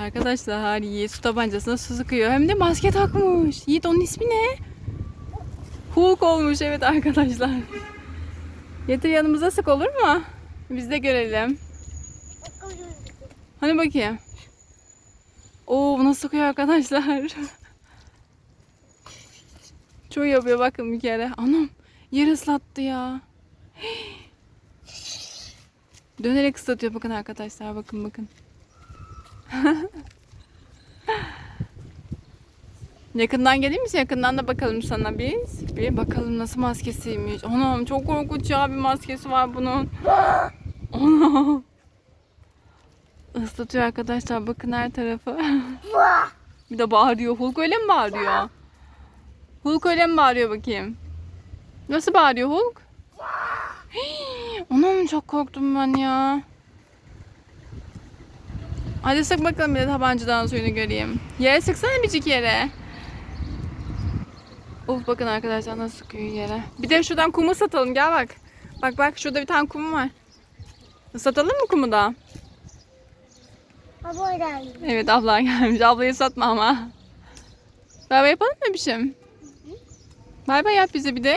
Arkadaşlar Yiğit su tabancasına su sıkıyor. Hem de maske takmış. Yiğit onun ismi ne? Hulk olmuş evet arkadaşlar. Getir yanımıza sık olur mu? Biz de görelim. Hani bakayım. Oo bu nasıl sıkıyor arkadaşlar. Çok yapıyor bakın bir kere. Anam yer ıslattı ya. Dönerek ıslatıyor bakın arkadaşlar bakın bakın. Yakından geleyim mi? Yakından da bakalım sana biz. Bir bakalım nasıl maskesiymiş. Anam çok korkunç ya bir maskesi var bunun. Anam. Islatıyor arkadaşlar bakın her tarafı. bir de bağırıyor. Hulk öyle mi bağırıyor? Hulk öyle mi bağırıyor bakayım? Nasıl bağırıyor Hulk? Anam çok korktum ben ya. Hadi sık bakalım bir de tabancadan suyunu göreyim. Yere sıksana bircik yere. Of bakın arkadaşlar nasıl sıkıyor yere. Bir de şuradan kumu satalım gel bak. Bak bak şurada bir tane kum var. Satalım mı kumu da? Baba geldi. Evet abla gelmiş. Ablayı satma ama. Bay bay yapalım mı bişim? Bay bay yap bize bir de.